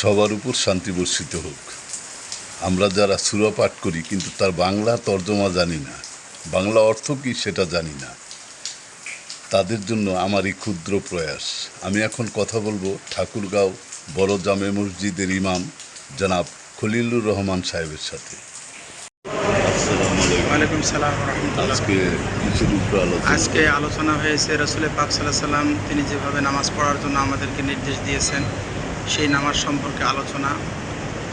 সবার উপর শান্তি বর্ষিত হোক। আমরা যারা সুরা পাঠ করি কিন্তু তার বাংলা তর্জমা জানি না। বাংলা অর্থ কী সেটা জানি না। তাদের জন্য আমার এই ক্ষুদ্র প্রয়াস। আমি এখন কথা বলব ঠাকুরগাঁও বড় জামে মসজিদের ইমাম জনাব খলিলুর রহমান সাহেবের সাথে। আলাইকুম। সালাম রহমতুল্লাহ। আজকে আলোচনা। আজকে আলোচনা হয়েছে রসুল পাক সাল্লাহ সাল্লাম তিনি যেভাবে নামাজ পড়ার জন্য আমাদেরকে নির্দেশ দিয়েছেন সেই নামাজ সম্পর্কে আলোচনা।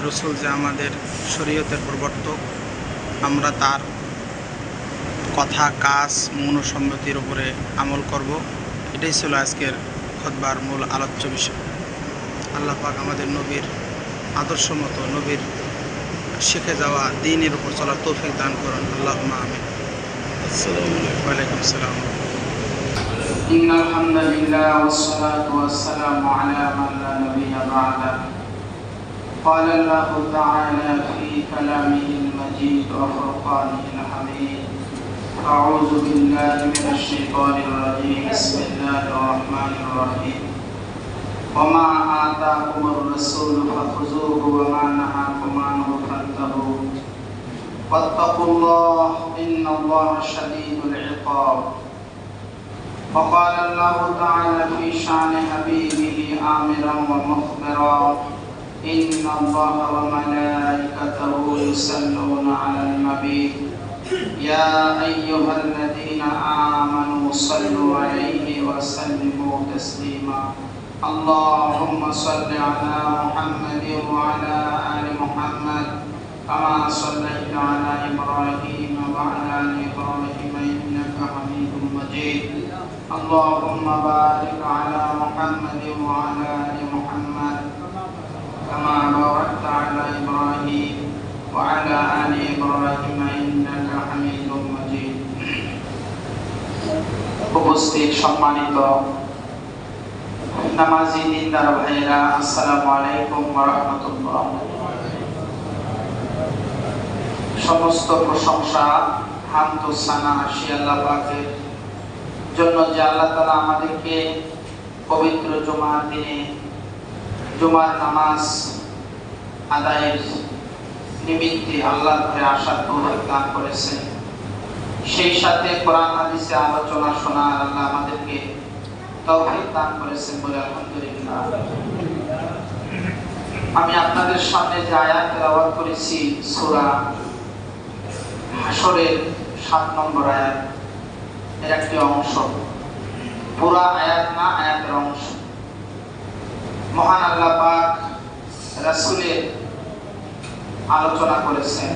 রসুল যে আমাদের শরীয়তের প্রবর্তক আমরা তার কথা কাজ মনোসম্মতির উপরে আমল করব। এটাই ছিল আজকের খতবার মূল আলোচ্য বিষয়। আল্লাহ পাক আমাদের নবীর আদর্শ মতো নবীর শিখে যাওয়া দিনের উপর চলার তৌফিক দান করুন। আল্লাহ আমিন। আসসালামু আলাইকুম। ওয়ালাইকুম আসসালাম। إن الحمد لله والصلاة والسلام على من لا نبي بعده. قال الله تعالى في كلامه المجيد وفرقانه الحميد أعوذ بالله من الشيطان الرجيم. بسم الله الرحمن الرحيم. وما آتاكم الرسول فخذوه وما نهاكم عنه فانتهوا. واتقوا الله إن الله شديد العقاب. وقال الله تعالى في شأن حبيبه آمرا ومخبرا إن الله وملائكته يصلون على النبي. يا أيها الذين آمنوا صلوا عليه وسلموا تسليما. اللهم صل على محمد وعلى آل اللهم بارك على محمد وعلى آل محمد كما باركت على إبراهيم وعلى آل إبراهيم إنك حميد مجيد উপস্থিত সম্মানিত নামাজি দিনদার ভাইরা আসসালামু আলাইকুম ওয়া রাহমাতুল্লাহ সমস্ত প্রশংসা হামদ ও সানা আসি আল্লাহ পাকের জন্য যে আল্লাহ তাআলা আমাদেরকে পবিত্র জুমার দিনে জুমার নামাজ আদায়ের নিমিত্তে আল্লাহ ঘরে আসার তৌফিক দান করেছেন। সেই সাথে কোরআন, হাদিসে আলোচনা শোনার আল্লাহ আমাদেরকে তৌফিক দান করেছেন বলে আলহামদুলিল্লাহ। আমি আপনাদের সামনে যে আয়াত তেলাওয়াত করেছি, সূরা হাসরের সাত নম্বর আয়াত এর একটি অংশ। পুরা আয়াত না, আয়াতের অংশ। মহান আল্লাহ পাক রাসূলের আলোচনা করেছেন।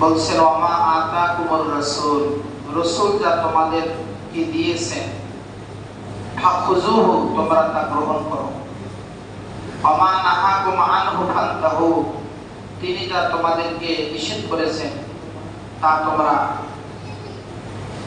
বলছেন ওমা আতা কুমর রসুল। রসুল যা তোমাদের কি দিয়েছেন? ফাখুজুহু তোমরা তা গ্রহণ করো। ওমা নাহাকুম আনহু ফান্তাহু, তিনি যা তোমাদেরকে নিষেধ করেছেন। তা তোমরা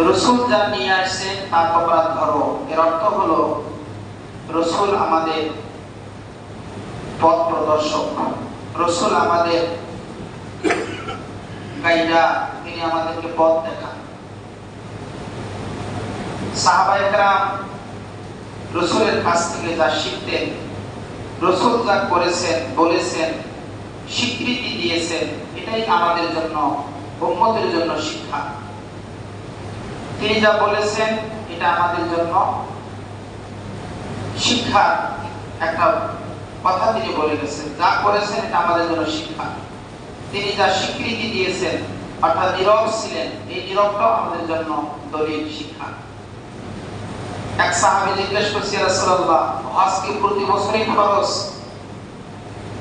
রসুল যা নিয়ে আসছেন তা তোমরা ধরো এর অর্থ হলো, রসুল আমাদের পথ প্রদর্শক। রসুল আমাদের গাইডা, তিনি আমাদেরকে পথ দেখান। সাহাবাইকরাম রসুলের কাছ থেকে যা শিখতেন, রসুল যা করেছেন, বলেছেন, স্বীকৃতি দিয়েছেন, এটাই আমাদের জন্য, উম্মতের জন্য শিক্ষা। তিনি যা বলেছেন, এটা আমাদের জন্য শিক্ষার একটা কথা তিনি বলে গেছেন। যা করেছেন, এটা আমাদের জন্য শিক্ষা। তিনি যা স্বীকৃতি দিয়েছেন, অর্থাৎ নীরব ছিলেন, এই নীরবটাও আমাদের জন্য দলিল শিক্ষা। এক সাহাবী জিজ্ঞেস করছে রাসূলুল্লাহ হজ প্রতি বছরই খরচ?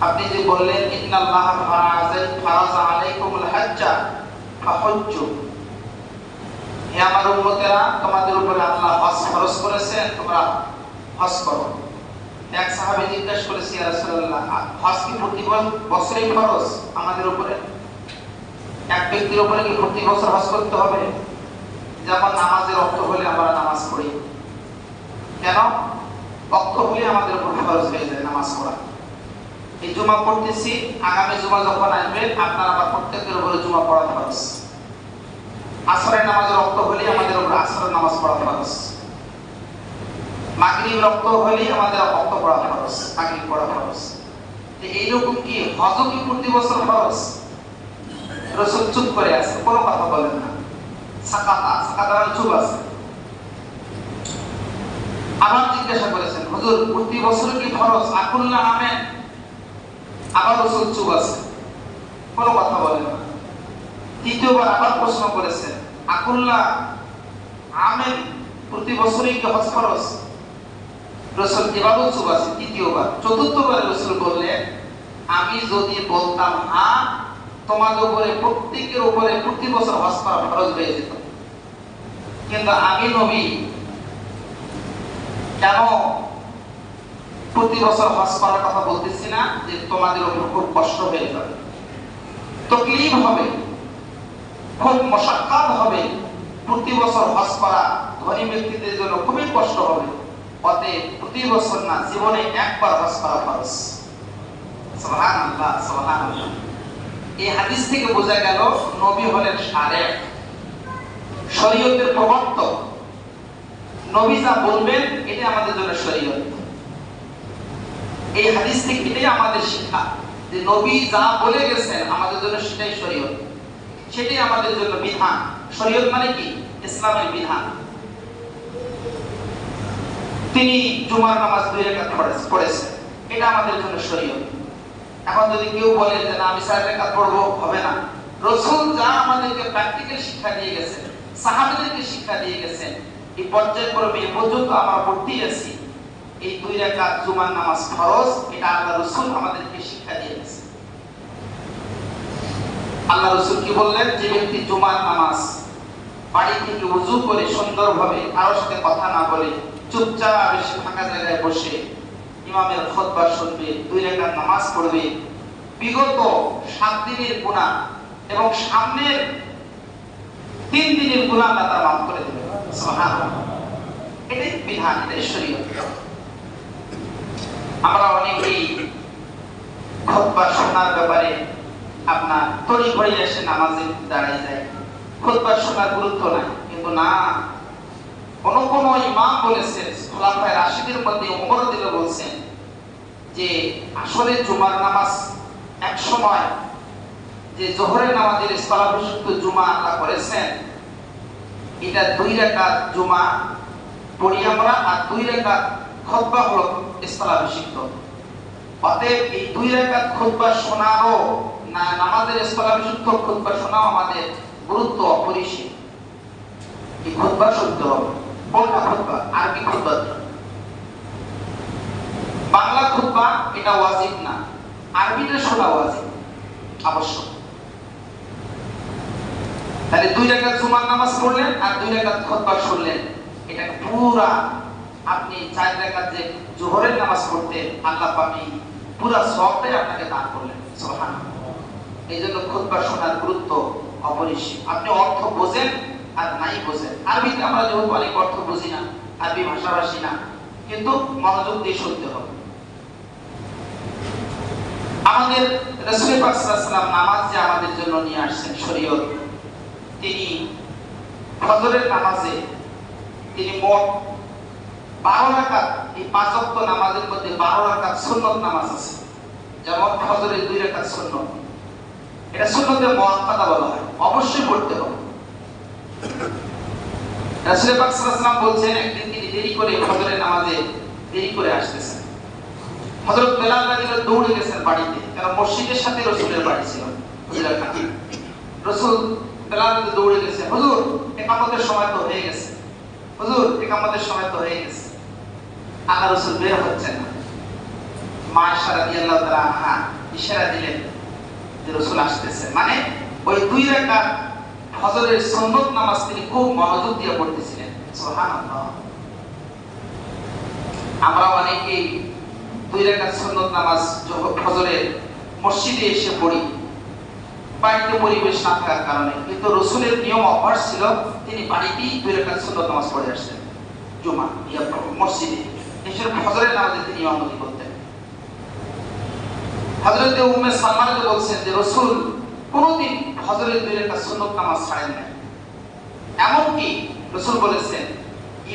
আপনি যে বললেন ইন্নাল্লাহ ফারাজা আলাইকুমুল হাজ্জা, ফাহুজ্জু। হে আমার উম্মতেরা, তোমাদের উপরে আল্লাহ হজ ফরজ করেছেন, তোমরা হজ করো। এক সাহাবী জিজ্ঞাসা করেছে রাসূলুল্লাহ, হজ কি প্রতি বছরেই ফরজ আমাদের উপরে? এক ব্যক্তির উপরে কি প্রতি বছর হজ করতে হবে? যেমন নামাজের অর্থ হলে আমরা নামাজ পড়ি। কেন? অর্থ হলে আমাদের উপর ফরজ হয়ে যায় নামাজ পড়া। এই জুমা পড়তেছি, আগামী জুমা যখন আসবে, আপনার আবার প্রত্যেকের উপরে জুমা পড়া ফরজ আসরের নামাজের রক্ত হলে আমাদের উপর আসরের নামাজ পড়া ফরজ। মাগরিব রক্ত হলে আমাদের রক্ত পড়া ফরজ। মাগরিব পড়া ফরজ। এইরকম কি হজ কি প্রতি বছর ফরজ? রসুল চুপ করে আছে, কোনো কথা বলেন না। সাকাতা সাকাতা চুপ আছে। আবার জিজ্ঞাসা করেছেন, হুজুর, প্রতি বছর কি ফরজ? আকুল্লা আমেন? আবার রসুল চুপ আছে, কোনো কথা বলেন না। তৃতীয়বার আবার প্রশ্ন করেছেন আকুল্লা আমেন প্রতি বছরই কি হজ খরচ রসুল এবারও আছে তৃতীয়বার। চতুর্থবার রসুল বললেন, আমি যদি বলতাম হ্যাঁ তোমাদের উপরে, প্রত্যেকের উপরে প্রতি বছর হজ করা খরচ হয়ে যেত। কিন্তু আমি নবী, কেন প্রতি বছর হজ করার কথা বলতেছি না? যে তোমাদের উপর খুব কষ্ট হয়ে যাবে। তকলিফ হবে। খুব মশাক্কাত হবে। প্রতি বছর হজ করা ধনী ব্যক্তিদের জন্য খুবই কষ্ট হবে। প্রতি বছর না, জীবনে একবার হজ করা ফরজ। সুবহানাল্লাহ সুবহানাল্লাহ। এই হাদিস থেকে বোঝা গেল, নবী হলেন শারে শরীয়তের প্রবর্তক। নবী যা বলবেন এটা আমাদের জন্য শরীয়ত। এই হাদিস থেকে এটাই আমাদের শিক্ষা যে নবী যা বলে গেছেন, আমাদের জন্য সেটাই শরীয়ত। সেটাই আমাদের জন্য বিধান। শরীয়ত মানে কি? ইসলামের বিধান। তিনি জুমার নামাজ দুই রাকাত পড়েছে- এটা আমাদের জন্য শরীয়ত। এখন যদি কেউ বলে যে, না, আমি চার রাকাত পড়ব হবে না। রসুল যা আমাদেরকে প্র্যাকটিক্যাল শিক্ষা দিয়ে গেছেন, সাহাবীদেরকে শিক্ষা দিয়ে গেছেন, এই পর্যায়ক্রমে এ পর্যন্ত আমরা পড়তেই আছি। এই দুই রাকাত জুমার নামাজ ফরজ, এটা আল্লাহ রসুল আমাদেরকে শিক্ষা দিয়ে গেছে আল্লাহ রসুল কি বললেন? যে ব্যক্তি জুমার নামাজ বাড়ি থেকে উজু করে সুন্দরভাবে কারোর সাথে কথা না বলে চুপচাপ এসে ফাঁকা জায়গায় বসে ইমামের খুতবা শুনবে, দুই রাকাত নামাজ পড়বে। বিগত সাত দিনের গুনাহ এবং সামনের তিন দিনের গুনাহ আল্লাহ তাআলা মাফ করে সুবহানাল্লাহ। এটাই বিধান, এটাই শরীয়ত। আমরা অনেকেই খুতবা শোনার ব্যাপারে আপনার তড়ি ঘড়ি এসে নামাজে দাঁড়িয়ে যায়। খুতবা শোনার গুরুত্ব নাই। কিন্তু না, কোন কোন ইমাম বলেছেন খোলাফায় রাশিদের মধ্যে দিল বলছেন যে আসলে জুমার নামাজ এক সময় যে নামাজের স্থলাভিষিক্ত জুমা আল্লাহ করেছেন, এটা দুই রাকাত জুমা পড়ি আমরা আর দুই রাকাত খুতবা হলো স্থলাভিষিক্ত। অতএব এই দুই রাকাত খুতবা শোনারও নামাজের স্থলাভিষিক্ত খুতবা শোনাও, আমাদের গুরুত্ব অপরিসীম। হবে কোনটা খুতবা? আরবি বাংলা খুতবা এটা ওয়াজিব না। শোনা ওয়াজিব, আবশ্যক। তাহলে দুই নামাজ পড়লেন আর দুই রাকাত শুনলেন। এটা পুরা আপনি চার যে জোহরের নামাজ পড়তেন, আল্লাহ পাক পুরা সবটাই আপনাকে দান করলেন, সুবহানাল্লাহ। এই জন্য খুতবা শোনার গুরুত্ব অপরিসীম। আপনি অর্থ বোঝেন আর নাই বোঝেন। আরবিতে আমরা যেহেতু অনেক অর্থ বুঝি না, আরবি ভাষাভাষী না, কিন্তু মনোযোগ দিয়ে শুনতে হবে। আমাদের রসুল পাক সাল্লাল্লাহু আলাইহি ওয়াসাল্লাম নামাজ যে আমাদের জন্য নিয়ে আসছেন, শরীয়ত, তিনি ফজরের নামাজে তিনি মোট বারো রাকাত, এই পাঁচ ওয়াক্ত নামাজের মধ্যে বারো রাকাত সুন্নত নামাজ আছে। যেমন ফজরের দুই রাকাত সুন্নত। এটা সুন্নতে মুআক্কাদা বলা হয়। অবশ্যই পড়তে হবে। রাসূল পাক সাল্লাল্লাহু আলাইহি বলছেন একদিন তিনি দেরি করে ফজরের নামাজে দেরি করে আসতেছেন হযরত বেলাল রাদিয়াল্লাহু দৌড়ে গেছেন বাড়িতে কারণ মসজিদের সাথে রাসূলের বাড়ি ছিল হুজুরের কাছে রাসূল বেলাল দৌড়ে গেছে, হুজুর একামতের সময় তো হয়ে গেছে। হুজুর একামতের সময় তো হয়ে গেছে। আল্লাহ রাসূল বের হচ্ছেন না। মা আয়েশা রাদিয়াল্লাহু তাআলা আনহা ইশারা দিলেন রাসূল আসতেছে। মানে ওই দুই রাকাত ফজরের সুন্নত নামাজ তিনি খুব মনোযোগ দিয়ে পড়তেছিলেন। আমরা অনেকেই দুই রাকাত সুন্নত নামাজ ফজরের মসজিদে এসে পড়ি, বাড়িতে পরিবেশ না থাকার কারণে, কিন্তু রসুলের নিয়ম অভ্যাস ছিল, তিনি বাড়িতেই দুই রাকাত সুন্নত নামাজ পড়ে আসতেন। জুমা মসজিদে। এসে ফজরের নামাজে তিনি ইমামতি হযরত উম্মে সালমান বলছেন যে, রসুল, কোনোদিন ফজরের দুই রাকাত সুন্নত নামাজ ছাড়েন না এমনকি রসুল বলেছেন,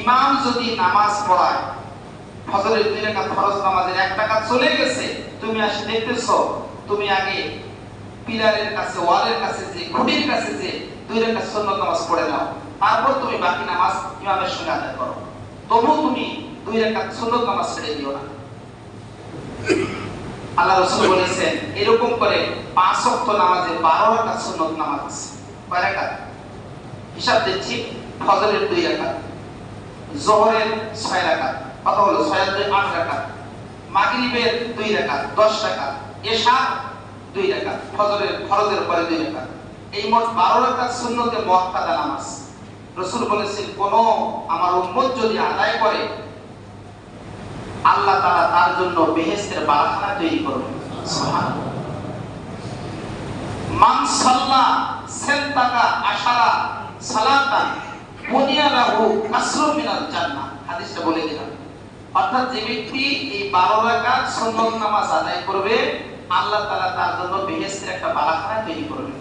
ইমাম যদি নামাজ পড়ায় ফজরের দুই রাকাত ফরজ নামাজের এক টাকা চলে গেছে, তুমি আসে দেখতেছো, তুমি আগে পিলারের কাছে, ওয়ালের কাছে যে, খুঁটির কাছে যে দুই রাকাত সুন্নত নামাজ পড়ে নাও, তারপর তুমি বাকি নামাজ ইমামের সঙ্গে আদায় করো। তবু তুমি দুই রাকাত সুন্নত নামাজ ছেড়ে দিও না। আল্লাহ রসুল বলেছেন, এরকম করে পাঁচ ওয়াক্ত নামাজে বারো রাকাত সুন্নত নামাজ আছে। কয় রাকাত? হিসাব দিচ্ছি, ফজরের দুই রাকাত, জোহরের ছয় রাকাত কত হলো ছয় দুই আট রাকাত, মাগরিবের দুই রাকাত, দশ রাকাত এশা দুই রাকাত, ফজরের ফরজের পরে দুই রাকাত। এই মোট বারো রাকাত সুন্নতে মুআক্কাদা নামাজ। রসুল বলেছেন, কোন আমার উম্মত যদি আদায় করে আল্লাহ তাআলা তার জন্য বেহেশতের বারাখানা তৈরি করবেন। সেন্তাকা আশারা মিনাল হাদিসটা বলে দিলাম, অর্থাৎ যে ব্যক্তি এই 12 রাকাত নামাজ আদায় করবে, আল্লাহ তার জন্য একটা বালাখানা তৈরি করবে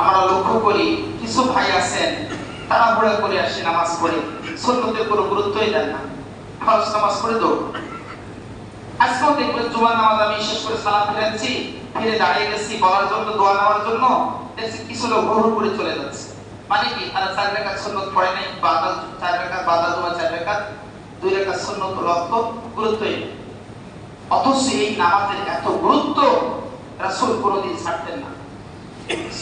আমরা লক্ষ্য করি, কিছু ভাই আছেন তারা ঘোরা করে আসে নামাজ পড়ে। সুন্নতের কোনো গুরুত্বই দেন না। ফরজ নামাজ পড়ে দৌড়। আজকেও দেখবেন জুমার নামাজ আমি শেষ করে সালাম ফিরে দাঁড়িয়ে গেছি বলার জন্য, দোয়া নেওয়ার জন্য, দেখছি কিছু লোক করে চলে যাচ্ছে। মানে কি? তারা চার রেখা সুন্নত পড়ে নাই চার রেখা জুমা চার রেখা দুই রেখা সুন্নত, রক্ত, গুরুত্বই। অথচ এই নামাজের এত গুরুত্ব রাসূল কোনোদিন ছাড়তেন না।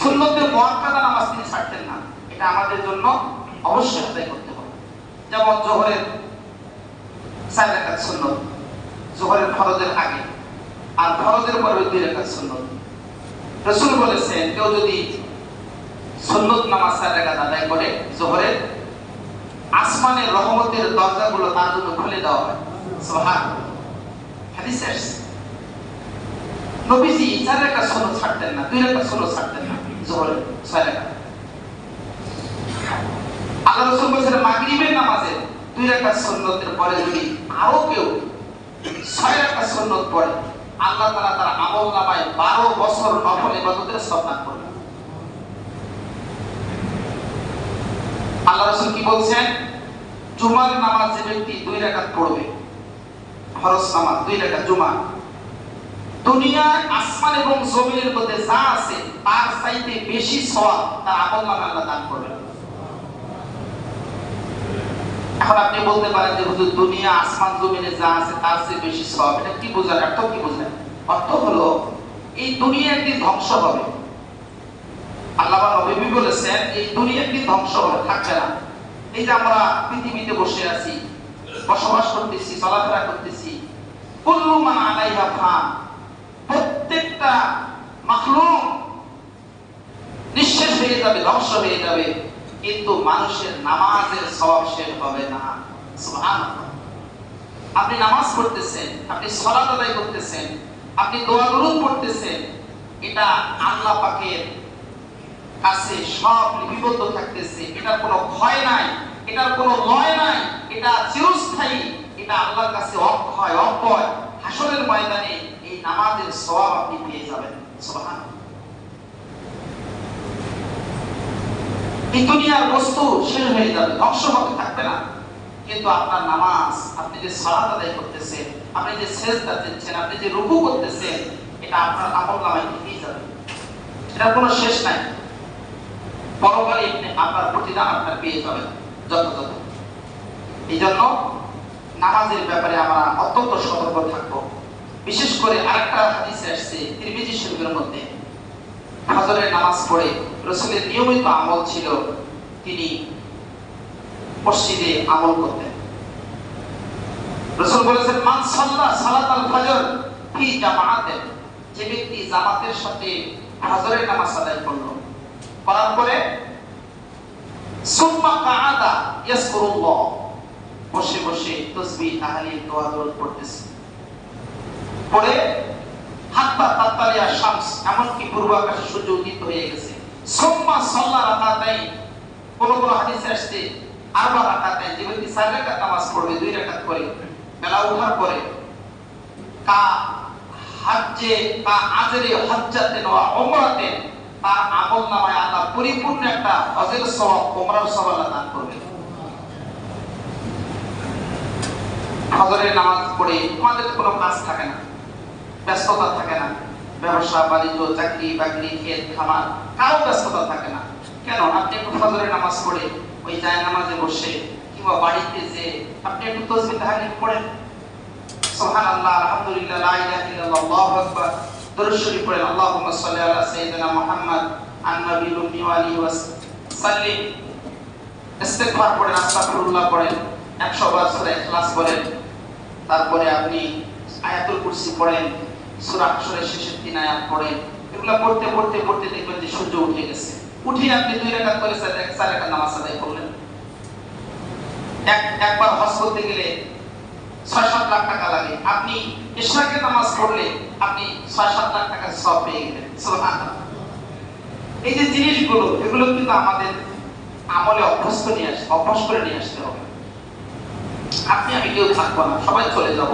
সুন্নতের মুআক্কাদা নামাজ তিনি ছাড়তেন না। এটা আমাদের জন্য অবশ্যই আদায় করতে যেমন জোহরের চার রেখা সুন্নত, জোহরের ফরজের আগে আর ফরজের পরে দুই রাকাত সুন্নত। রাসূল বলেছেন, কেউ যদি সুন্নত নামাজ চার রাকাত আদায় করে জোহরের, আসমানের রহমতের দরজাগুলো তার জন্য খুলে দেওয়া হয়। সুবহানাল্লাহ। হাদিসে নবীজি চার রাকাত সুন্নত ছাড়তেন না, দুই রাকাত সুন্নত ছাড়তেন না, জোহরের ছয় রাকাত আল্লাহ রাসূল মাগরিবের নামাজে দুই রাকাত সুন্নতের পরে যদি আরও কেউ ছয় পড়ে, আল্লাহ তার 12 বছর নফল ইবাদতের করবেন। আল্লাহ কি বলছেন? জুমার নামাজ যে ব্যক্তি দুই রাকাত পড়বে, ফরজ নামাজ দুই রাকাত জুমা দুনিয়ায় আসমান এবং জমিনের মধ্যে যা আছে, তার চাইতে বেশি সওয়াব তার আমল আল্লাহ দান করবেন। এখন আপনি বলতে পারেন যে, হুজুর, দুনিয়া আসমান জমিনে যা আছে তার চেয়ে বেশি সওয়াব এটা কি বোঝায় অর্থ কি বোঝায় অর্থ হলো, এই দুনিয়া একদিন ধ্বংস হবে। আল্লাহ নবী বলেছেন, এই দুনিয়া একদিন ধ্বংস হবে, থাকবে না। এই যে আমরা পৃথিবীতে বসে আছি, বসবাস করতেছি, চলাফেরা করতেছি, কুল্লু মান আলাইহা ফান প্রত্যেকটা মাখলুক নিঃশেষ হয়ে যাবে, ধ্বংস হয়ে যাবে। কিন্তু মানুষের নামাজের স্বভাব শেষ হবে না। আপনি নামাজ পড়তেছেন, আপনি সালাত আদায় করতেছেন, আপনি দোয়া দরুদ পড়তেছেন, এটা আল্লাহ পাকের কাছে সব লিপিবদ্ধ থাকতেছে। এটার কোনো ক্ষয় নাই, এটার কোনো লয় নাই, এটা চিরস্থায়ী, এটা আল্লাহর কাছে অক্ষয় অক্ষয় হাসরের ময়দানে এই নামাজের সওয়াব আপনি পেয়ে যাবেন। সুবহানাল্লাহ। এই দুনিয়ার বস্তু শেষ হয়ে যাবে, ধ্বংস হবে থাকবে না। কিন্তু আপনার নামাজ, আপনি যে সালাত আদায় করতেছেন, আপনি যে সেজদা দিচ্ছেন, আপনি যে রুকু করতেছেন, এটা আপনার আমল নামায় থেকেই যাবে। এটার কোনো শেষ নাই। পরকালে আপনি আপনার প্রতিদান আপনার পেয়ে যাবেন, যথাযথ। এই জন্য নামাজের ব্যাপারে আমরা অত্যন্ত সতর্ক থাকব। বিশেষ করে আরেকটা হাদিসে আসছে, তিরমিজি শরীফের মধ্যে। ফজরের নামাজ পড়ে রসুলের নিয়মিত আমল ছিল তিনি মসজিদে আমল করতেন। রসুল বলেছেন, মান সাল্লা সালাত আল ফজর ফি জামাআতেন যে ব্যক্তি জামাতের সাথে ফজরের নামাজ আদায় করল। করার পরে, সুম্মা কাআদা ইয়াসকুরুল্লাহ বসে বসে তসবি তাহালিল দোয়া দরুদ পড়তেছে। পরে হাত্তা তাত্তালিয়া শামস, এমনকি পূর্ব আকাশে সূর্য উদিত হয়ে গেছে। সোম্মা সল্লা রাকাতাই কোন কোন হাদিসে আসছে, আরবা রাকাতাই যে ব্যক্তি চার রাকাত নামাজ পড়বে, দুই রাকাত করে, বেলা ওঠার পরে কা হাজ্জে কা আজরে হজ্জাতে ওয়া উমরাতে তার আমল নামায় আল্লাহ পরিপূর্ণ একটা হজের সওয়াব, উমরার সওয়াব আল্লাহ দান করবে। ফজরের নামাজ পড়ে আমাদের কোনো কাজ থাকে না, ব্যস্ততা থাকে না। ব্যবসা, বাণিজ্য, চাকরি, বাকরি ক্ষেত খামার, কারও ব্যস্ততা থাকে না। কেন? আপনি একটু ফজরের নামাজ পড়ে, ওই যায় নামাজে বসে, কিংবা বাড়িতে যে আপনি একটু তসবি তাহলিল পড়েন। সুবহানাল্লাহ, আলহামদুলিল্লাহ, লা ইলাহা ইল্লাল্লাহ, আল্লাহু আকবার। পড়েন, আল্লাহুম্মা সাল্লি আলা সাইয়্যিদিনা মুহাম্মদ আন-নবিয়্যিল উম্মি ওয়া আলিহি ওয়া ইস্তিগফার পড়েন, আস্তাগফিরুল্লাহ পড়েন 100 বার সূরা ইখলাস পড়েন। তারপরে আপনি আয়াতুল কুরসি পড়েন সূরা হাশরের শেষের তিন আয়াত পড়েন এগুলো পড়তে পড়তে পড়তে দেখবেন যে সূর্য উঠে গেছে। উঠে আপনি দুই রাকাত করে চার রাকাত নামাজ আদায় করলেন। এক, একবার হজ করতে গেলে ছয়, সাত লাখ টাকা লাগে। আপনি ইশরাকের নামাজ পড়লে আপনি ছয়, সাত লাখ টাকা সব পেয়ে গেলেন। এই যে জিনিসগুলো, এগুলো কিন্তু আমাদের আমলে অভ্যস্ত নিয়ে আসতে অভ্যাস করে নিয়ে আসতে হবে। আপনি আমি কেউ থাকব না, সবাই চলে যাব।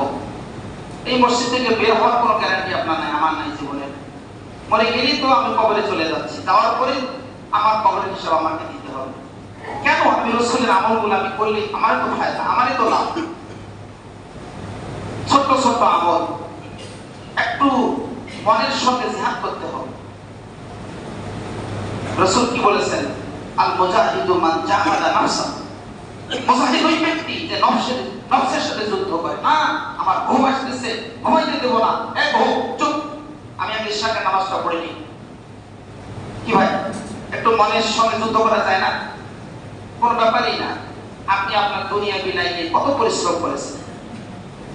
এই মসজিদ থেকে বের হওয়ার কোনো গ্যারান্টি আপনার নাই, আমার নাই জীবনে। মরে গেলেই তো আমি কবরে চলে যাচ্ছি। যাওয়ার পরে আমার কবরের হিসাব আমাকে দিতে হবে। কেন আমি রসুলের আমলগুলো আমি করলে আমার তো ফায়দা? আমারই তো লাভ। ছোট্ট ছোট্ট আমল। একটু মনের সঙ্গে জিহাদ করতে হবে। রসুল কি বলেছেন? আল মুজাহিদু মান জাহাদা নাফসা মুজাহিদ ওই ব্যক্তি যে নফসের নফসের সাথে যুদ্ধ করে না আমার ঘুম আসতেছে। ঘুমাইতে দেবো না এ ঘুম, চুপ। আমি আমি ইশাকের নামাজটা পড়ে কি ভাই, একটু মনের সঙ্গে যুদ্ধ করা যায় না? কোনো ব্যাপারই না। আপনি আপনার দুনিয়া বিলাইয়ে কত পরিশ্রম করেছেন।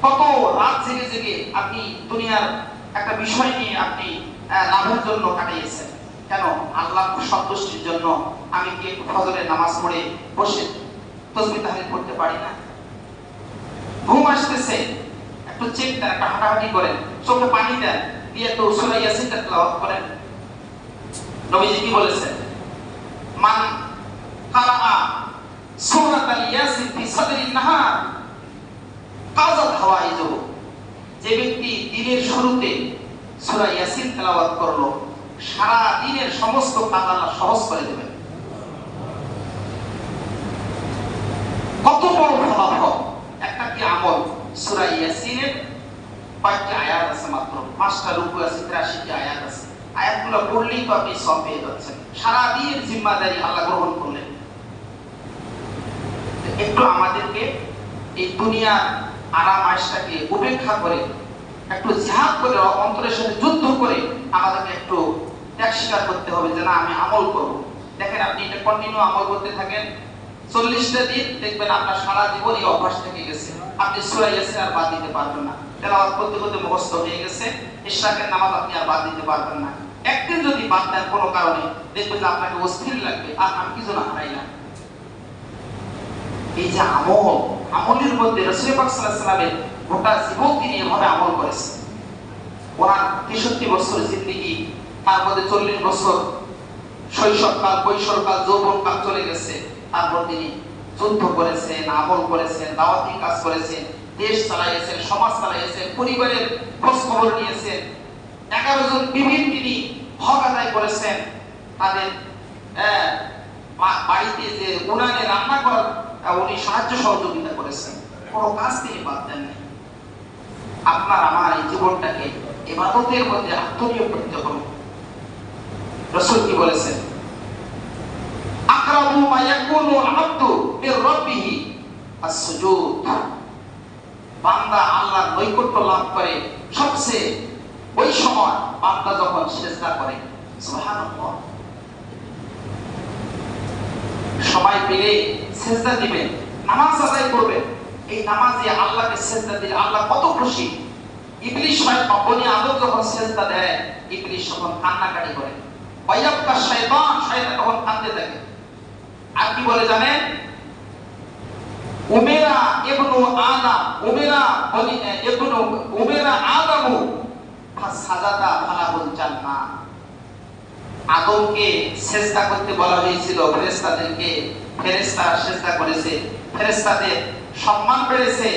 কত রাত জেগে জেগে আপনি দুনিয়ার একটা বিষয় নিয়ে আপনি লাভের জন্য কাটিয়েছেন। কেন? আল্লাহ সন্তুষ্টির জন্য আমি কি ফজরের নামাজ পড়ে বসে তসবি তাহলিল করতে পারি না? ঘুম আসতেছে। একটু চেক দেন, একটা হাঁটাহাঁটি করেন। চোখে পানি দেন, দিয়ে একটু সূরা ইয়াসিন তেলাওয়াত করেন। নবীজি কি বলেছেন? মান কারাআ ইয়াসিন ফি নাহার কাজাত যে ব্যক্তি দিনের শুরুতে সূরা ইয়াসিন তেলাওয়াত করল, সারা দিনের সমস্ত কাজ আল্লাহ সহজ করে দেবেন। কত বড় ফলাফল একটা কি আমল ইয়াসিনের কয়েকটি আয়াত আছে মাত্র। পাঁচটা রুকু আছে, তিরাশিটি আয়াত আছে। আয়াতগুলো পড়লেই তো আপনি সব পেয়ে যাচ্ছেন। জিম্মাদারি আল্লাহ গ্রহণ করলেন। একটু আমাদেরকে এই দুনিয়ার আরাম আয়সটাকে উপেক্ষা করে, একটু জিহাদ করে, অন্তরের সাথে যুদ্ধ করে আমাদেরকে একটু ত্যাগ স্বীকার করতে হবে যে, না, আমি আমল করব। দেখেন আপনি এটা কন্টিনিউ আমল করতে থাকেন। চল্লিশটা দিন দেখবেন আপনার সারা জীবন এই অভ্যাস থেকে গেছে। আপনি সুরা ইয়াসিন আর বাদ দিতে পারবেন না। তেলাওয়াত করতে করতে মুখস্থ হয়ে গেছে। ইশরাকের নামাজ আপনি আর বাদ দিতে পারবেন না। একদিন যদি বাদ দেন কোনো কারণে, দেখবেন যে আপনাকে অস্থির লাগবে। আর আমি না এই যে আমল, আমলের মধ্যে রসুল গোটা জীবন তিনি এভাবে আমল করেছেন। ওনার তেষট্টি বছর জিন্দিগি, তার মধ্যে চল্লিশ বছর শৈশবকাল, কৈশোরকাল, যৌবনকাল চলে গেছে। তারপর তিনি যুদ্ধ করেছেন, আমল করেছেন, দাওয়াতি কাজ করেছেন, দেশ চালাইয়েছেন, সমাজ চালাইয়েছেন, পরিবারের খোঁজ খবর নিয়েছেন। এগারো জন বিভিন্ন তিনি হক আদায় করেছেন। তাদের বাড়িতে যে উনানে রান্না করার উনি সাহায্য সহযোগিতা করেছেন। কোনো কাজ তিনি বাদ দেননি আপনার আমার এই জীবনটাকে এবাদতের মধ্যে আত্মনিয়োগ করতে হবে। রসুল কি বলেছেন? আকরাবু মা ইয়াকুনু আল-আবদু মির রাব্বিহি বান্দা আল্লাহর নৈকট্য লাভ করে। সবচেয়ে ওই সময় বান্দা যখন সিজদা করে। সুবহানাল্লাহ। সময় পেলে সেজদা দিবেন নামাজ আদায় করবেন এই নামাজে আল্লাহকে সেজদা দিলে আল্লাহ কত খুশি। ইবলিশ হয় বনি আদম যখন সেজদা দেয় ইবলিশ তখন কান্নাকাটি করে। ওয়াইয়াবকা শয়তান শয়তান তখন কাঁদতে থাকে। আর কি বলে জানেন? উমেরা উমেরা উমেরা ফালাহুল আদমকে করতে বলা হয়েছিল করেছে সম্মান বেড়েছে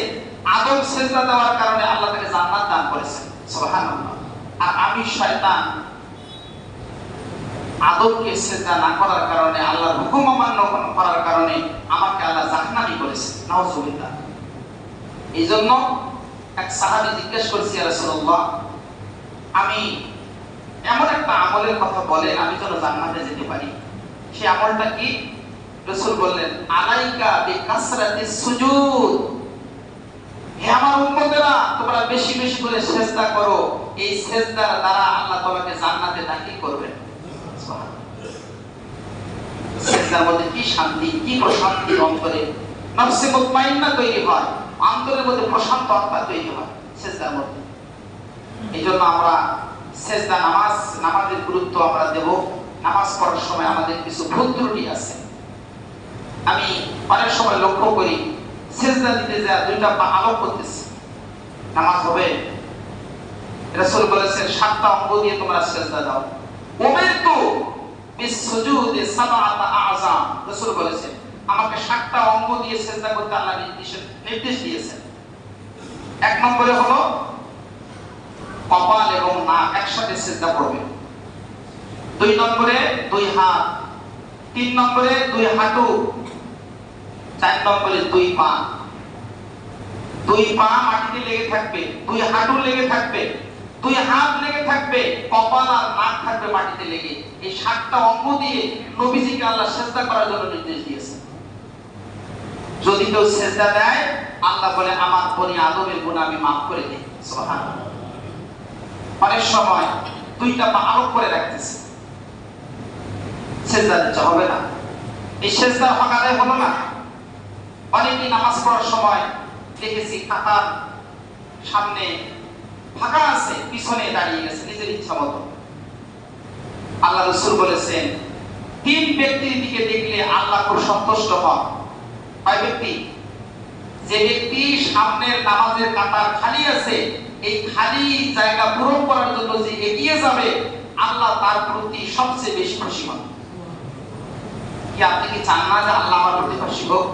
আদম সেজদা দেওয়ার কারণে আল্লাহ তাকে জান্নাত দান করেছেন সুবহানাল্লাহ। আর আমি শয়তান আদমকে সেজদা না করার কারণে, আল্লাহর হুকুম অমান্য করার কারণে আমাকে আল্লাহ জাহান্নামী করেছে। নাউজুবিল্লাহ। এই জন্য এক সাহাবী জিজ্ঞেস করছি রাসূলুল্লাহ, আমি এমন একটা আমলের কথা বলেন আমি যেন জান্নাতে যেতে পারি। সেই আমলটা কি? রাসূল বললেন, আলাইকা বিকাসরাতি সুজুদ। হে আমার উম্মতেরা, তোমরা বেশি বেশি করে সেজদা করো। এই সেজদার দ্বারা আল্লাহ তোমাকে জান্নাতে দাখিল করবেন। সেজদার মধ্যে কি শান্তি, কি প্রশান্তি অন্তরে নফসে মুতমাইন্না তৈরি হয় অন্তরের মধ্যে প্রশান্ত আত্মা তৈরি হয় সেজদার মধ্যে। এই জন্য আমরা সেজদা নামাজ, নামাজের গুরুত্ব আমরা দেব। নামাজ পড়ার সময় আমাদের কিছু ভুল ত্রুটি আছে। আমি অনেক সময় লক্ষ্য করি, সেজদা দিতে যা দুইটা পা আলো করতেছে। নামাজ হবে। রাসূল বলেছেন, সাতটা অঙ্গ দিয়ে তোমরা সেজদা দাও। উমিরতু বলেছেন, আমাকে সাতটা অঙ্গ দিয়ে সেজদা করতে আল্লাহ নির্দেশ দিয়েছেন। এক নম্বরে হলো, কপাল এবং নাক একসাথে সেজদা করবে। দুই নম্বরে দুই হাত। তিন নম্বরে দুই হাঁটু। চার নম্বরে দুই পা। দুই পা মাটিতে লেগে থাকবে, দুই হাঁটু লেগে থাকবে। দুই হাত লেগে থাকবে, কপাল আর নাক থাকবে মাটিতে লেগে। এই সাতটা অঙ্গ দিয়ে নবীজিকে আল্লাহ সেজদা করার জন্য নির্দেশ দিয়েছে। যদি কেউ সেজদা দেয়, আল্লাহ বলে, আমার বনি আদমের গুণ আমি মাফ করে দিই। অনেক সময় দুইটা পা আরোপ করে রাখতেছে। সেজদা দিতে হবে না। এই সেজদার হক হলো না। অনেকে নামাজ পড়ার সময় দেখেছি কাতার সামনে ফাঁকা আছে, পিছনে দাঁড়িয়ে গেছে, নিজের ইচ্ছা মতো। আল্লাহ রসুল বলেছেন, তিন ব্যক্তির দিকে দেখলে আল্লাহ খুব সন্তুষ্ট হন। কয় ব্যক্তি? যে ব্যক্তি সামনের নামাজের কাতার খালি আছে, এই খালি জায়গা পূরণ করার জন্য যে এগিয়ে যাবে, আল্লাহ তার প্রতি সবচেয়ে বেশি খুশি হন। কি আপনি কি চান না যে আল্লাহ আমার প্রতি খুশি হোক?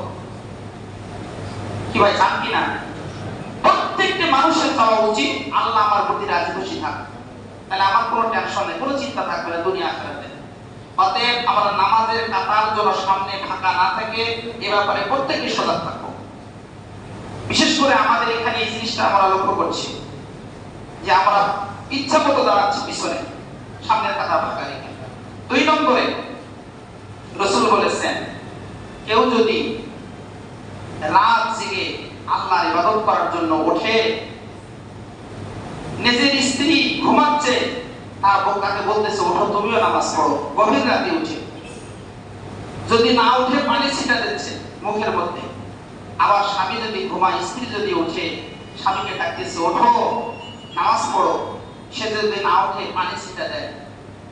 কি ভাই, চান কি না? প্রত্যেকটি মানুষের চাওয়া উচিত আল্লাহ আমার প্রতি রাজি খুশি থাক তাহলে আমার কোনো টেনশন নেই, কোনো চিন্তা থাকবে না দুনিয়া আখেরাতে। অতএব আমরা নামাজের কাতার যেন সামনে ফাঁকা না থাকে, এ ব্যাপারে প্রত্যেককে সজাগ থাকব। বিশেষ করে আমাদের এখানে এই জিনিসটা আমরা লক্ষ্য করছি যে আমরা ইচ্ছা মতো দাঁড়াচ্ছি পিছনে, সামনের কাতার ফাঁকা রেখে। দুই নম্বরে রসুল বলেছেন, কেউ যদি রাত জেগে আল্লাহর ইবাদত করার জন্য ওঠে। নিজের স্ত্রী ঘুমাচ্ছে, তার বোকাকে বলতেছে, ওঠো, তুমিও নামাজ পড়ো। গভীর রাতে উঠে। যদি না উঠে, পানি ছিটা দিচ্ছে মুখের মধ্যে। আবার স্বামী যদি ঘুমায়, স্ত্রী যদি উঠে স্বামীকে ডাকতেছে, ওঠো, নামাজ পড়ো। সে যদি না উঠে পানি ছিটা দেয়।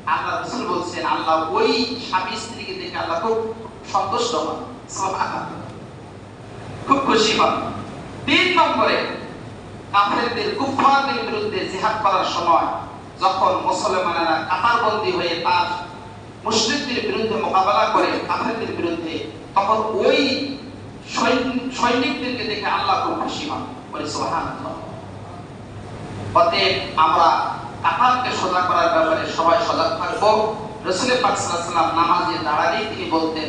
আল্লাহ রসুল বলছেন, আল্লাহ ওই স্বামী স্ত্রীকে দেখে আল্লাহ খুব সন্তুষ্ট হন। খুব খুশি হন। তিন নম্বরে কাফেরদের, কুফফারদের বিরুদ্ধে জিহাদ করার সময় যখন মুসলমানেরা কাতারবন্দি হয়ে তার মুশরিকদের বিরুদ্ধে মোকাবেলা করে, কাফেরদের বিরুদ্ধে, তখন ওই সৈনিকদেরকে দেখে আল্লাহ খুব খুশি হন। বলে, সুবহানাল্লাহ। অতএব আমরা কাতারকে সোজা করার ব্যাপারে সবাই সজাগ থাকব। রসুলের পাক সাল্লাল্লাহু আলাইহি ওয়াসাল্লাম নামাজে দাঁড়ালেই তিনি বলতেন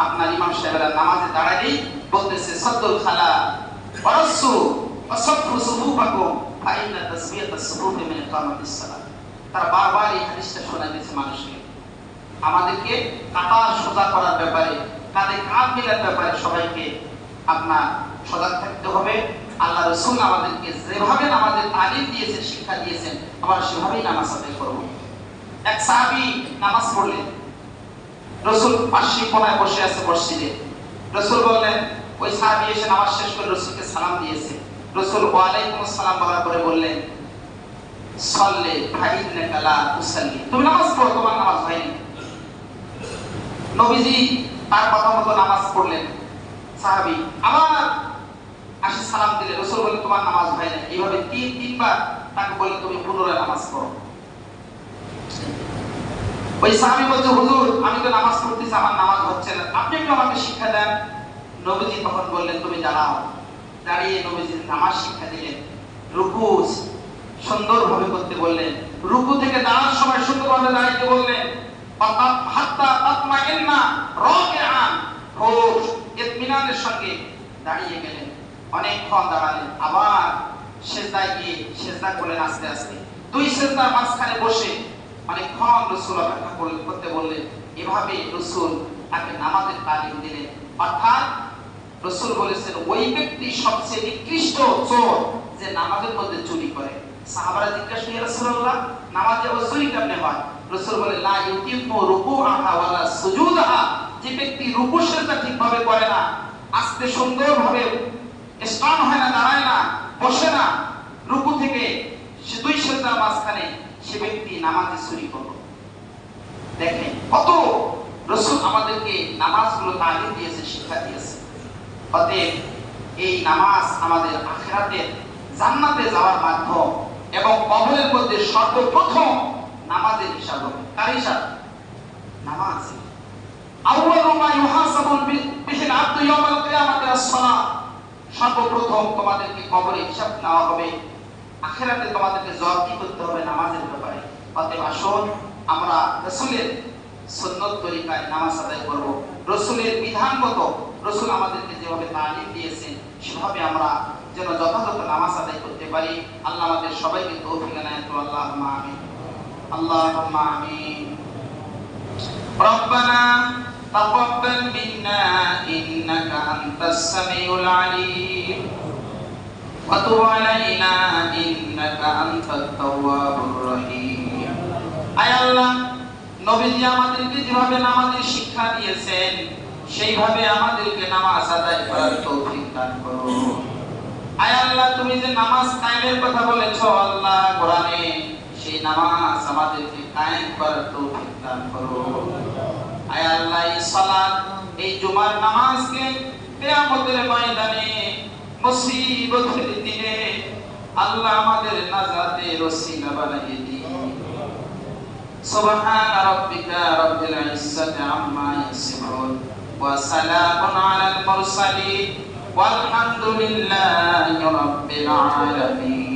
আপনার ইমাম সাহেবেরা নামাজে দাঁড়ালেই বলতেছে সদ্দুল খালা তারা বারবার এই মানুষকে আমাদেরকে কাতার সোজা করার ব্যাপারে কাঁধে কাঁধ মিলার ব্যাপারে সবাইকে আপনার সজাগ থাকতে হবে। আল্লাহ রসুল আমাদেরকে যেভাবে আমাদের তালিম দিয়েছেন, শিক্ষা দিয়েছেন, আমরা সেভাবেই নামাজ আদায় করব। এক সাহাবি নামাজ পড়লেন। রসুল পাশে কোনায় বসে আছে মসজিদে। রসুল বললেন, ওই সাহাবি এসে নামাজ শেষ করে রসুলকে সালাম দিয়েছে। রসুল ওয়ালাইকুম সালাম বলার পরে বললেন, সল্লে ভাই তুমি নামাজ পড়ো, তোমার নামাজ হয়নি। নবীজি তার কথা মতো নামাজ পড়লেন। সাহাবি আবার আসে সালাম দিলে রসুল বলে, তোমার নামাজ হয় না। এইভাবে তিন, তিনবার তাকে বলে, তুমি পুনরায় নামাজ পড়ো। ওই সাহাবি বলছে, হুজুর, আমি তো নামাজ পড়তেছি, আমার নামাজ হচ্ছে না। আপনি একটু আমাকে শিক্ষা দেন। নবীজি তখন বললেন, তুমি দাঁড়াও। দাঁড়িয়ে নবীজি নামাজ শিক্ষা দিলেন। রুকু সুন্দরভাবে করতে বললেন। রুকু থেকে দাঁড়ানোর সময় সুন্দরভাবে দাঁড়াইতে বললেন সঙ্গে দাঁড়িয়ে গেলেন, অনেকক্ষণ দাঁড়ালেন, আবার সেজদায় গিয়ে সেজদা করলেন আস্তে আস্তে। দুই সেজদার মাঝখানে বসে অনেকক্ষণ রসুল অপেক্ষা করতে বললেন, এভাবে রসুল তাকে নামাজের তালিম দিলেন। অর্থাৎ রসুল বলেছেন, ওই ব্যক্তি সবচেয়ে নিকৃষ্ট চোর যে নামাজের মধ্যে চুরি করে। সাহাবারা জিজ্ঞাসা রাসূলুল্লাহ, নামাজে ও চুরি কেমনে হয়? রসুল বলে, লা ইউতিমু রুকুআহা ওয়ালা সুজুদাহা। যে ব্যক্তি রুকু সেজদা ঠিকভাবে করে না, আস্তে সুন্দরভাবে স্ট্রং হয় না, দাঁড়ায় না, বসে না, রুকু থেকে সে দুই সেজদার মাঝখানে সে ব্যক্তি নামাজে চুরি করল। দেখেন কত রসুল আমাদেরকে নামাজগুলো তালিম দিয়েছে, শিক্ষা দিয়েছে। অতএব এই নামাজ আমাদের আখেরাতের জান্নাতে যাওয়ার মাধ্যম এবং কবরের মধ্যে সর্বপ্রথম নামাজের হিসাব হবে। কার হিসাব? নামাজ। রাসূলের সুন্নত তরিকায় নামাজ আদায় করব। রসুলের বিধান মতো রসুল আমাদেরকে যেভাবে তালিম দিয়েছেন, সেভাবে আমরা যেন যথাযথ নামাজ আদায় করতে পারি। আল্লাহ আমাদের সবাইকে তৌফিক আল্লাহুম্মা আমিন। আল্লাহুম্মা আমিন ربنا تقبل منا إنك أنت السميع العليم وتب علينا إنك أنت التواب الرحيم আয় আল্লাহ নবীজি আমাদেরকে যেভাবে নামাজের শিক্ষা দিয়েছেন সেইভাবে আমাদেরকে নামাজ আদায় করার তৌফিক দান করো আয় আল্লাহ তুমি যে নামাজ কায়েমের কথা বলেছো আল্লাহ কোরআনে সেই নামাজ আমাদেরকে কায়েম করার তৌফিক দান করো আয় আল্লাহ এই সালাত এই জুমার নামাজকে কিয়ামতের ময়দানে মুসিবতের দিনে আল্লাহ আমাদের নাজাতের ওসিলা বানিয়ে দিন سبحان ربك رب العزة عما يصفون وسلام على المرسلين والحمد لله رب العالمين